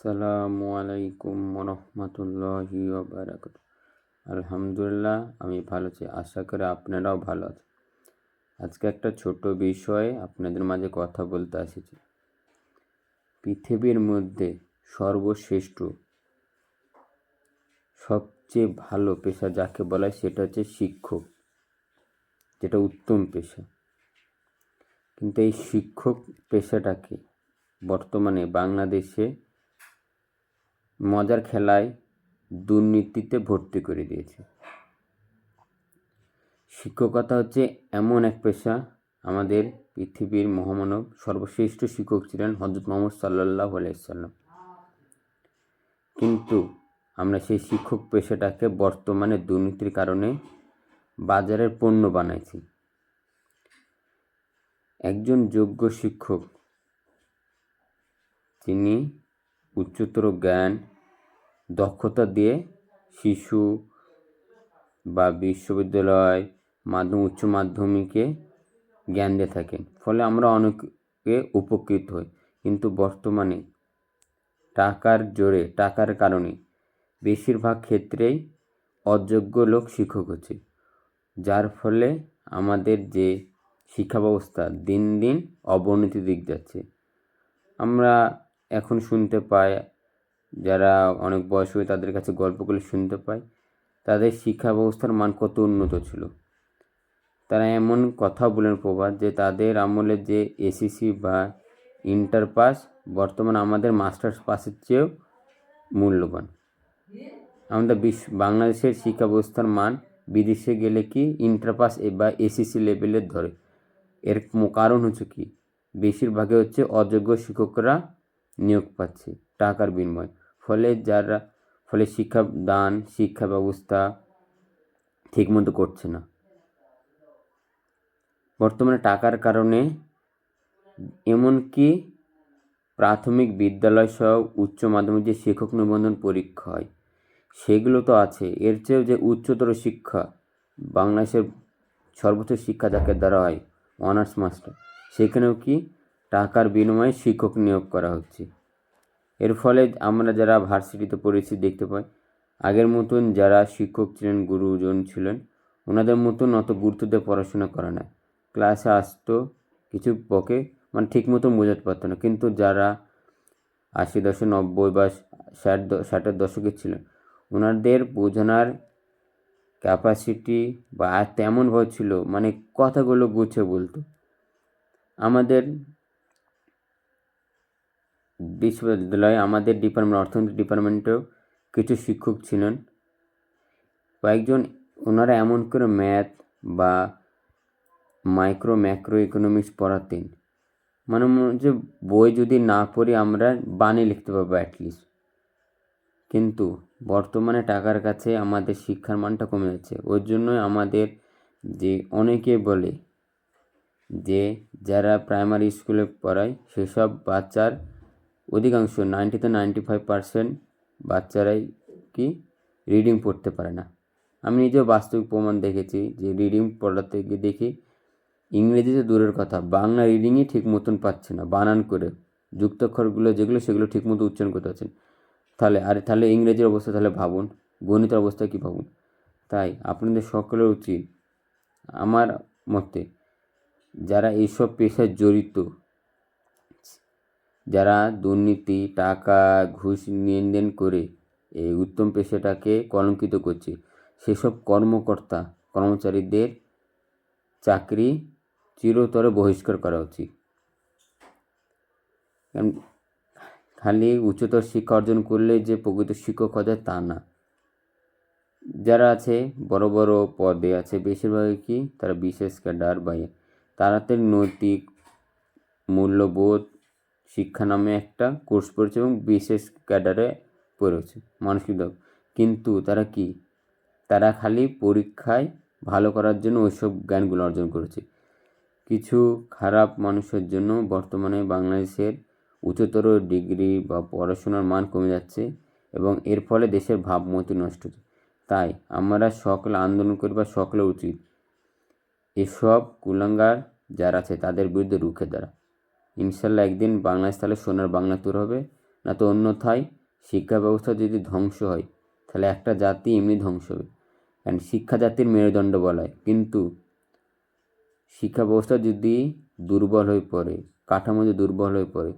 আসসালামু আলাইকুম রহমতুল্লাহি বারাকাত আলহামদুলিল্লাহ, আমি ভালো আছি। আশা করি আপনারাও ভালো আছেন। আজকে একটা ছোট বিষয়ে আপনাদের মাঝে কথা বলতে এসেছি। পৃথিবীর মধ্যে সর্বশ্রেষ্ঠ, সবচেয়ে ভালো পেশা যাকে বলা হয় সেটা হচ্ছে শিক্ষক, যেটা উত্তম পেশা। কিন্তু এই শিক্ষক পেশাটাকে বর্তমানে বাংলাদেশে মজার খেলায় দুর্নীতিতে ভর্তি করে দিয়েছে। শিক্ষকতা হচ্ছে এমন এক পেশা, আমাদের পৃথিবীর মহামানব সর্বশ্রেষ্ঠ শিক্ষক ছিলেন হজরত মোহাম্মদ সাল্লাহ আলাইসাল্লাম কিন্তু আমরা সেই শিক্ষক পেশাটাকে বর্তমানে দুর্নীতির কারণে বাজারের পণ্য বানাইছি। একজন যোগ্য শিক্ষক তিনি উচ্চতর জ্ঞান দক্ষতা দিয়ে শিশু বা বিশ্ববিদ্যালয় মাধ্যম, উচ্চ মাধ্যমিকে জ্ঞান দিয়ে থাকেন। ফলে আমরা অনেকে উপকৃত হই। কিন্তু বর্তমানে টাকার জোরে, টাকার কারণে বেশিরভাগ ক্ষেত্রেই অযোগ্য লোক শিক্ষক হচ্ছে। যার ফলে আমাদের যে শিক্ষা ব্যবস্থা দিন দিন অবনতির দিক যাচ্ছে। আমরা এখন শুনতে পাই যারা অনেক বয়স হয়ে তাদের কাছে গল্পগুলো শুনতে পাই তাদের শিক্ষা ব্যবস্থার মান কত উন্নত ছিল। তারা এমন কথা বলেন প্রবাদ যে তাদের আমলে যে এসিসি বা ইন্টার পাস বর্তমানে আমাদের মাস্টার্স পাসের চেয়েও মূল্যবান। আমাদের বিশ্ব, বাংলাদেশের শিক্ষা ব্যবস্থার মান বিদেশে গেলে কি ইন্টার পাস বা এসিসি লেভেলের ধরে? এর কারণ হচ্ছে কি? বেশিরভাগে হচ্ছে অযোগ্য শিক্ষকরা নিয়োগ পাচ্ছে, টাকার বিনিময়। ফলে যারা, ফলে শিক্ষা দান, শিক্ষা ব্যবস্থা ঠিকমতো করছে না। বর্তমানে টাকার কারণে এমনকি প্রাথমিক বিদ্যালয় সহ উচ্চ মাধ্যমিক যে শিক্ষক নিবন্ধন পরীক্ষা হয়, সেগুলো তো আছে। এর চেয়েও যে উচ্চতর শিক্ষা বাংলাদেশের সর্বোচ্চ শিক্ষা যাকে দ্বারা হয়, অনার্স মাস্টার, সেখানেও কি টাকার বিনিময়ে শিক্ষক নিয়োগ করা হচ্ছে? এর ফলে আমরা যারা ভার্সিটিতে পড়েছি দেখতে পাই। আগের মতন যারা শিক্ষক ছিলেন, গুরুজন ছিলেন, ওনাদের মতন অত গুরুত্ব দিয়ে পড়াশোনা করে না ক্লাসে আসতো কিছু পকে মানে ঠিক মতন বোঝাতে পারতো না। কিন্তু যারা আশি দশক নব্বই বা ষাট ষাটের দশকে ছিলেন, ওনাদের বোঝানোর ক্যাপাসিটি বা তেমনভাবে ছিল মানে কথাগুলো গুছিয়ে বলতো। আমাদের বিশ্ববিদ্যালয়ে আমাদের ডিপার্টমেন্ট, অর্থনীতি ডিপার্টমেন্টেও কিছু শিক্ষক ছিলেন। কয়েকজন, ওনারা এমন করে ম্যাথ বা মাইক্রো ম্যাক্রো ইকোনমিক্স পড়াতেন। মানে মনে হচ্ছে বই যদি না পড়ি আমরা বানিয়ে লিখতে পারব অ্যাটলিস্ট কিন্তু বর্তমানে টাকার কাছে আমাদের শিক্ষার মানটা কমে যাচ্ছে। ওই জন্যই আমাদের যে অনেকে বলে যে যারা প্রাইমারি স্কুলে পড়ায়, সেসব বাচ্চার অধিকাংশ নাইনটিতে নাইনটি ফাইভ পার্সেন্ট বাচ্চারাই কি রিডিং পড়তে পারে না। আমি নিজেও বাস্তবিক প্রমাণ দেখেছি যে রিডিং পড়াতে গিয়ে দেখি ইংরেজিতে দূরের কথা, বাংলা রিডিংই ঠিক মতন পাচ্ছে না, বানান করে যুক্তাক্ষরগুলো যেগুলো সেগুলো ঠিক মতো উচ্চারণ করতে পারছেন তাহলে, আরে তাহলে ইংরেজির অবস্থা তাহলে ভাবুন, গণিতের অবস্থা কী ভাবুন? তাই আপনাদের সকলের উচিত আমার মতে যারা এইসব পেশায় জড়িত যারা দুর্নীতি, টাকা, ঘুষ লেনদেন করে এই উত্তম পেশাটাকে কলঙ্কিত করছে, সেসব কর্মকর্তা, কর্মচারীদের চাকরি চিরতরে বহিষ্কার করা উচিত। খালি উচ্চতর শিক্ষা অর্জন করলে যে প্রকৃত শিক্ষক হওয়া যায় তা না। যারা আছে, বড় বড় পদে আছে, বেশিরভাগই কি, তারা বিশেষ ক্যাডার বা তারাতে নৈতিক মূল্যবোধ শিক্ষা নামে একটা কোর্স পড়েছে এবং বিশেষ ক্যাডারে পড়েছে, মানসিক কিন্তু তারা কি? তারা খালি পরীক্ষায় ভালো করার জন্য ওইসব জ্ঞানগুলো অর্জন করেছে। কিছু খারাপ মানুষের জন্য বর্তমানে বাংলাদেশের উচ্চতর ডিগ্রি বা পড়াশোনার মান কমে যাচ্ছে এবং এর ফলে দেশের ভাবমূর্তি নষ্ট হচ্ছে। তাই আমরা সকলে আন্দোলন করি বা সকলে উচিত এসব কুলাঙ্গার যারা আছে তাদের বিরুদ্ধে রুখে দাঁড়া। ইনশাল্লাহ একদিন বাংলাদেশ তাহলে সোনার বাংলা তোর হবে, না তো অন্যথায় শিক্ষা ব্যবস্থা যদি ধ্বংস হয়, তাহলে একটা জাতি এমনি ধ্বংস হবে। কারণ শিক্ষা জাতির মেরুদণ্ড বলা হয়। কিন্তু শিক্ষা ব্যবস্থা যদি দুর্বল হয়ে পড়ে, কাঠামো যদি দুর্বল হয়ে পড়ে,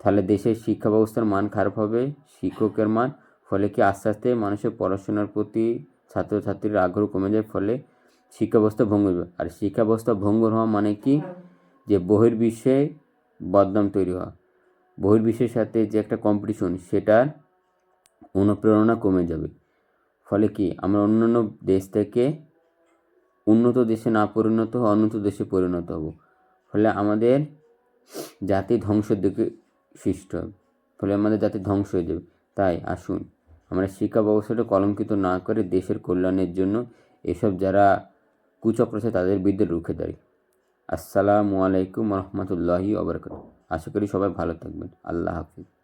তাহলে দেশের শিক্ষা ব্যবস্থার মান খারাপ হবে, শিক্ষকের মান, ফলে কি আস্তে আস্তে মানুষের পড়াশোনার প্রতি ছাত্রছাত্রীর আগ্রহ কমে যায়, ফলে শিক্ষা ব্যবস্থা ভঙ্গুর হবে আর শিক্ষা ব্যবস্থা ভঙ্গুর হওয়া মানে কি? যে বহির্বিশ্বে বদনাম তৈরি হওয়া বহির্বিশ্বের সাথে যে একটা কম্পিটিশন সেটার অনুপ্রেরণা কমে যাবে। ফলে কি? আমরা অন্যান্য দেশ থেকে উন্নত দেশে না পরিণত হয়ে অনুন্নত দেশে পরিণত হব। ফলে আমাদের জাতি ধ্বংসের দিকে সৃষ্ট হবে। ফলে আমাদের জাতি ধ্বংস হয়ে যাবে। তাই আসুন, আমরা শিক্ষা ব্যবস্থাটা কলঙ্কিত না করে দেশের কল্যাণের জন্য এসব যারা কুচক্র তাদের বিরুদ্ধে রুখে দাঁড়ি। আসসালামু আলাইকুম রহমতুল্লাহি আবরকাত আশা করি সবাই ভালো থাকবেন। আল্লাহ হাফিজ।